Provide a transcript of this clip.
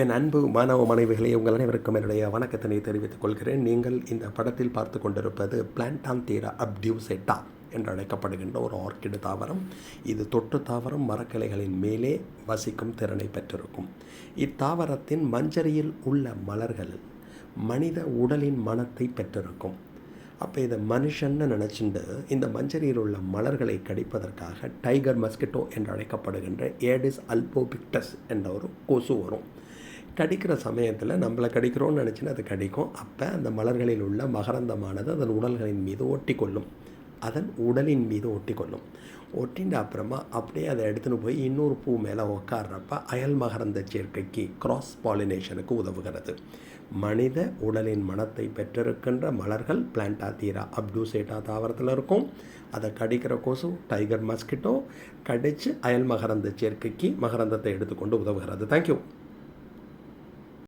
என் அன்பு மாணவ மனைவிகளே உங்கள் அனைவருக்கும் என்னுடைய வணக்கத்தினை தெரிவித்துக் கொள்கிறேன். நீங்கள் இந்த படத்தில் பார்த்து கொண்டிருப்பது பிளான்டாந்தீரா அப்டியூசெட்டா என்று அழைக்கப்படுகின்ற ஒரு ஆர்க்கிடு தாவரம். இது தொட்டு தாவரம் மரக்கிளைகளின் மேலே வசிக்கும் திறனை பெற்றிருக்கும். இத்தாவரத்தின் மஞ்சரியில் உள்ள மலர்கள் மனித உடலின் மனத்தை பெற்றிருக்கும். அப்போ இதை மனுஷன்னு நினச்சிண்டு இந்த மஞ்சரியில் உள்ள மலர்களை கடிப்பதற்காக டைகர் மஸ்கிட்டோ என்று அழைக்கப்படுகின்ற ஏடிஸ் அல்போபிக்டஸ் என்ற ஒரு கொசு வரும். கடிக்கிற சமயத்தில் நம்மளை கடிக்கிறோம்னு நினச்சின்னு அது கடிக்கும். அப்போ அந்த மலர்களில் உள்ள மகரந்தமானது அதன் உடல்களின் மீது ஒட்டி கொள்ளும் அதன் உடலின் மீது ஒட்டி கொள்ளும் அப்புறமா அப்படியே அதை எடுத்துன்னு போய் இன்னொரு பூ மேலே உட்கார்றப்ப அயல் மகரந்த சேர்க்கைக்கு கிராஸ் பாலினேஷனுக்கு உதவுகிறது. மனித உடலின் மனத்தை பெற்றிருக்கின்ற மலர்கள் பிளான்டாத்தீரா அப்டூசேட்டா தாவரத்தில் இருக்கும். அதை கடிக்கிற கொசு டைகர் மஸ்கிட்டோ கடித்து அயல் மகரந்த சேர்க்கைக்கு மகரந்தத்தை எடுத்துக்கொண்டு உதவுகிறது. தேங்க்யூ